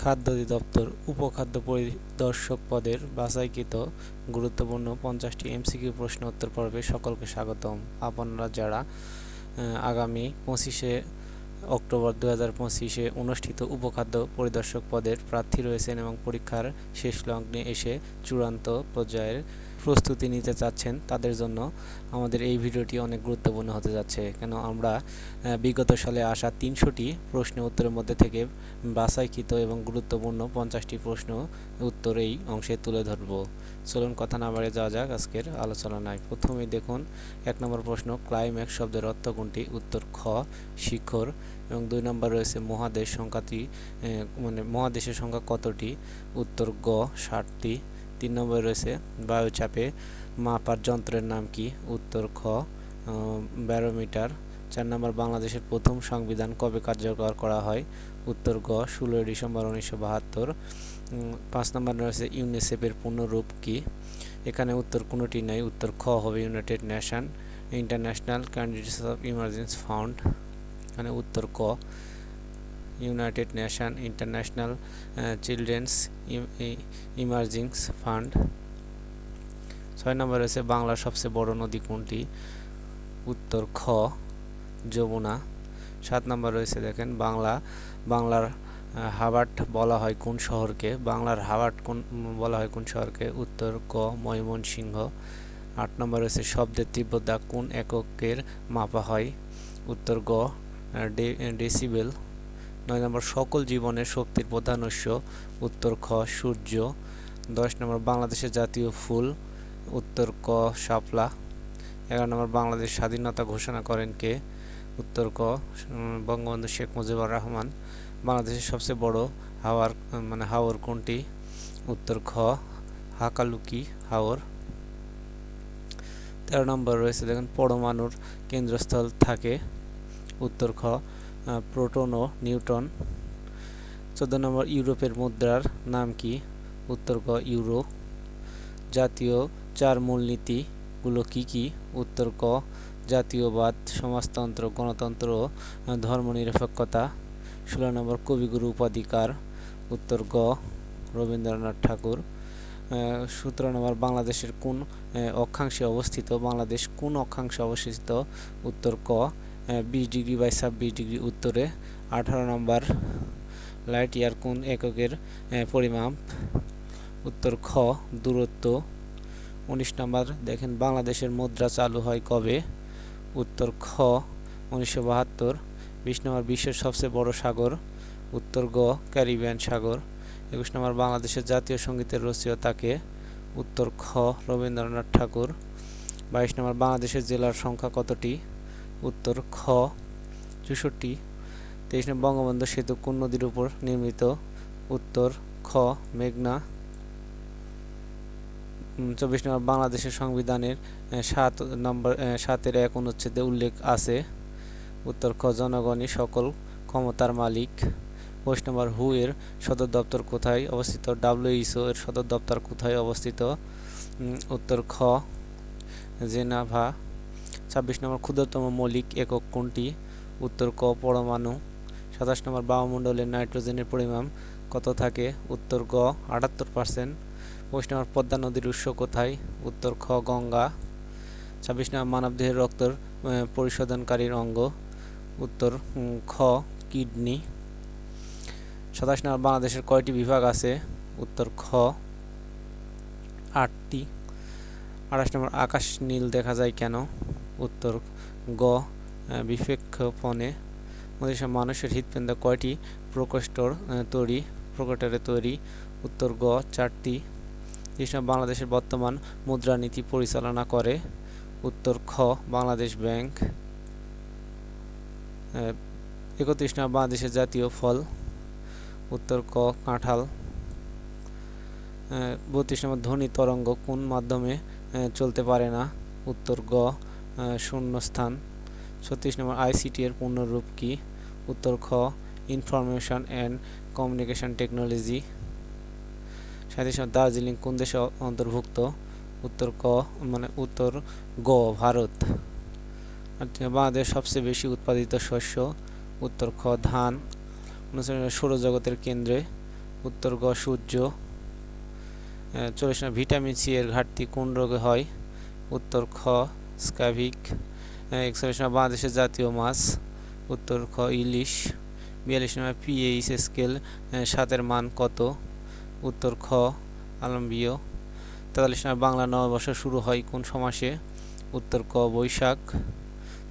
খাদ্য অধিদপ্তর উপখাদ্য পরিদর্শক পদের বাছাইকৃত গুরুত্বপূর্ণ পঞ্চাশটি এমসিকিউ প্রশ্ন উত্তর পর্বে সকলকে স্বাগতম। আপনারা যারা আগামী পঁচিশে অক্টোবর দু হাজার পঁচিশে অনুষ্ঠিত উপখাদ্য পরিদর্শক পদের প্রার্থী রয়েছেন এবং পরীক্ষার শেষ লগ্নে এসে চূড়ান্ত পর্যায়ের প্রস্তুতি নিতে চাচ্ছেন তাদের জন্য আমাদের এই ভিডিওটি অনেক গুরুত্বপূর্ণ হতে যাচ্ছে। কেন আমরা বিগত সালে আসা তিনশোটি প্রশ্ন উত্তরের মধ্যে থেকে বাছাইকৃত এবং গুরুত্বপূর্ণ পঞ্চাশটি প্রশ্ন উত্তর এই অংশে তুলে ধরব। চলুন কথা না বাড়ে যাওয়া যাক আজকের আলোচনায়। প্রথমেই দেখুন, এক নম্বর প্রশ্ন, ক্লাইম্যাক্স শব্দের অর্থ কোনটি? উত্তর খ, শিখর। এবং দুই নম্বর রয়েছে, মহাদেশ সংখ্যাটি মানে মহাদেশের সংখ্যা কতটি? উত্তর গ, ষাটটি। তিন নম্বরে রয়েছে বায়ুচাপে মাপার যন্ত্রের নাম কি? উত্তর খ ব্যারোমিটার। চার নম্বর, বাংলাদেশের প্রথম সংবিধান কবে কার্যকর করা হয়? উত্তর গ, ষোলোই ডিসেম্বর উনিশশো বাহাত্তর। পাঁচ নম্বর রয়েছে ইউনিসেফের পূর্ণরূপ কি? এখানে উত্তর কোনোটি নেই। উত্তর খ হবে United Nation International candidates of emergency fund এখানে উত্তর ক। United Nation International children's emergency fund ছয় নম্বর রয়েছে বাংলার সবচেয়ে বড় নদী কোনটি? উত্তর খ, যমুনা। সাত নম্বর রয়েছে দেখেন বাংলা। বাংলার হাবাট বলা হয় কোন শহরকে? বাংলার হাবাট কোন, বলা হয় কোন শহরকে? উত্তর ক, ময়মনসিংহ। আট নম্বর রয়েছে শব্দের তীব্রতা কোন এককের মাপা হয়? উত্তর গ ডে, ডেসিবেল। নয় নম্বর, সকল জীবনের শক্তির প্রধান উৎস, উত্তর খ, সূর্য। দশ নম্বর, বাংলাদেশের জাতীয় ফুল, উত্তর ক, শাপলা। এগারো নম্বর, বাংলাদেশ স্বাধীনতা ঘোষণা করেন কে? উত্তর ক বঙ্গবন্ধু শেখ মুজিবুর রহমান। বাংলাদেশের সবচেয়ে বড় হাওয়ার মানে হাওর কোনটি? উত্তর খ, হাকালুকি হাওর। তেরো নম্বর রয়েছে, দেখেন, পরমাণুর কেন্দ্রস্থল থাকে। উত্তর খ প্রোটন ও নিউটন। চোদ্দ নম্বর ইউরোপের মুদ্রার নাম কি? উত্তর ক ইউরো। জাতীয় চার মূলনীতিগুলো কি কি? উত্তর ক, জাতীয়বাদ, সমাজতন্ত্র, গণতন্ত্র ধর্মনিরপেক্ষতা। ষোলো নম্বর কবিগুরু উপাধিকার। উত্তর গ, রবীন্দ্রনাথ ঠাকুর। সতেরো নম্বর বাংলাদেশের কোন অক্ষাংশে অবস্থিত? বাংলাদেশ কোন অক্ষাংশে অবস্থিত? উত্তর ক বিশ ডিগ্রি বাই ছাব্বিশ ডিগ্রি উত্তরে আঠারো নম্বর লাইট ইয়ার কোন এককের পরিমাপ? উত্তর খ, দূরত্ব। উনিশ নম্বর, দেখেন বাংলাদেশের মুদ্রা চালু হয় কবে? উত্তর খ, উনিশশো বাহাত্তর। বিশ নম্বর, বিশ্বের সবচেয়ে বড় সাগর। উত্তর গ, ক্যারিবিয়ান সাগর। একুশ নম্বর, বাংলাদেশের জাতীয় সঙ্গীতের রচয়িতাকে উত্তর খ, রবীন্দ্রনাথ ঠাকুর। বাইশ নম্বর, বাংলাদেশের জেলার সংখ্যা কতটি? উত্তর খ, চৌষট্টি, তেইশ বঙ্গবন্ধু সেতু কোন নদীর উপর নির্মিত? উত্তর খ, মেঘনা। চব্বিশ নম্বর বাংলাদেশের সংবিধানের সাত নম্বর সাতের এক অনুচ্ছেদে উল্লেখ আছে। উত্তর খ, জনগণই সকল ক্ষমতার মালিক। পঁচিশ নম্বর, হু এর সদর দপ্তর কোথায় অবস্থিত? ডাব্লিউইসও এর সদর দপ্তর কোথায় অবস্থিত? উত্তর খ, জেনাভা। ছাব্বিশ নম্বর ক্ষুদ্রতম মৌলিক একক কোনটি? উত্তর ক, পরমাণু। সাতাশ নম্বর বায়ুমণ্ডলের নাইট্রোজেনের পরিমাণ কত থাকে? উত্তর গ, আটাত্তর পার্সেন্ট পঁচিশ নম্বর পদ্মা নদীর উৎস কোথায়? উত্তর খ, গঙ্গা। ছাব্বিশ নম্বর মানবদেহের রক্তর পরিশোধনকারীর অঙ্গ। উত্তর খ, কিডনি। সাতাশ নম্বর বাংলাদেশের কয়টি বিভাগ আছে? উত্তর খ, আটটি। আঠাশ নম্বর আকাশ নীল দেখা যায় কেন? উত্তর গ বিপেক্ষপণে মানুষের হৃৎপিণ্ড কয়টি? প্রকোষ্ঠর তৈরি প্রকটের তৈরি। উত্তর গ, চারটি। কৃষ্ণ বাংলাদেশের বর্তমান মুদ্রানীতি পরিচালনা করে। উত্তর খ, বাংলাদেশ ব্যাংক। একত্রিশ নম্বর বাংলাদেশের জাতীয় ফল। উত্তর ক, কাঁঠাল। বত্রিশ নম্বর ধ্বনি তরঙ্গ কোন মাধ্যমে চলতে পারে না? উত্তর গ শূন্যস্থান। ছত্রিশ নম্বর আইসিটি এর পূর্ণরূপ কি? উত্তর খ ইনফরমেশন অ্যান্ড কমিউনিকেশন টেকনোলজি সাঁত্রিশ নম্বর, দার্জিলিং কোন দেশে অন্তর্ভুক্ত? উত্তর ক মানে উত্তর গ, ভারত। বাংলাদেশ সবচেয়ে বেশি উৎপাদিত শস্য। উত্তর খ, ধান। সৌরজগতের কেন্দ্রে। উত্তর গ, সূর্য। চল্লিশ ভিটামিন সি এর ঘাটতি কোন রোগে হয়? উত্তর খ স্ক্যাভিক একচল্লিশ নম্বর বাংলাদেশের জাতীয় মাছ উত্তর খ, ইলিশ, বিয়াল্লিশ নম্বর পিএইচ স্কেল সাতের মান কত? উত্তর খ আলম্বীয় তেতাল্লিশ নম্বর বাংলা নববর্ষ শুরু হয় কোন সমাসে? উত্তর ক, বৈশাখ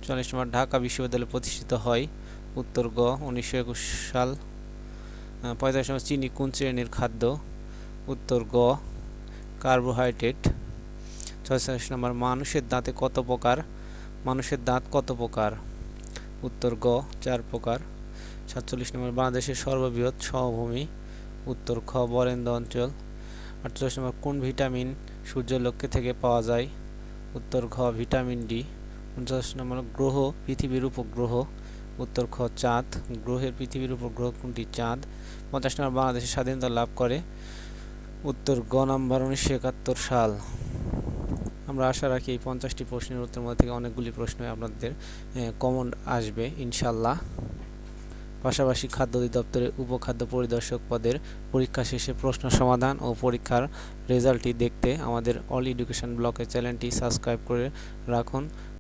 চল্লিশ নম্বর ঢাকা বিশ্ববিদ্যালয় প্রতিষ্ঠিত হয়, উত্তর গ, উনিশশো একুশ সাল পঁয়তাল্লিশ নম্বর চিনি কোন শ্রেণির খাদ্য? উত্তর গ, কার্বোহাইড্রেট ছয়চল্লিশ নম্বর, মানুষের দাঁতে কত প্রকার? মানুষের দাঁত কত প্রকার? উত্তর গ, চার প্রকার। সাতচল্লিশ নম্বর, বাংলাদেশের সর্ববৃহৎ সমভূমি। উত্তর খ, বরেন্দ্র অঞ্চল। আটচল্লিশ নম্বর, কোন ভিটামিন সূর্যলক্ষ্যে থেকে পাওয়া যায়? উত্তর ঘ, ভিটামিন ডি। উনচল্লিশ নম্বর, গ্রহ, পৃথিবীর উপগ্রহ। উত্তর খ, চাঁদ। গ্রহের পৃথিবীর উপগ্রহ কোনটি? চাঁদ। পঞ্চাশ নম্বর বাংলাদেশের স্বাধীনতা লাভ করে। উত্তর গ নাম্বার, উনিশশো একাত্তর সাল। আমরা আশা রাখি এই পঞ্চাশটি প্রশ্নের উত্তর মধ্যে থেকে অনেকগুলি প্রশ্ন আপনাদের কমন আসবে, ইনশাল্লাহ। পাশাপাশি খাদ্য অধিদপ্তরের উপখাদ্য পরিদর্শক পদের পরীক্ষা শেষে প্রশ্ন সমাধান ও পরীক্ষার রেজাল্টটি দেখতে আমাদের অল এডুকেশন ব্লকের চ্যানেলটি সাবস্ক্রাইব করে রাখুন।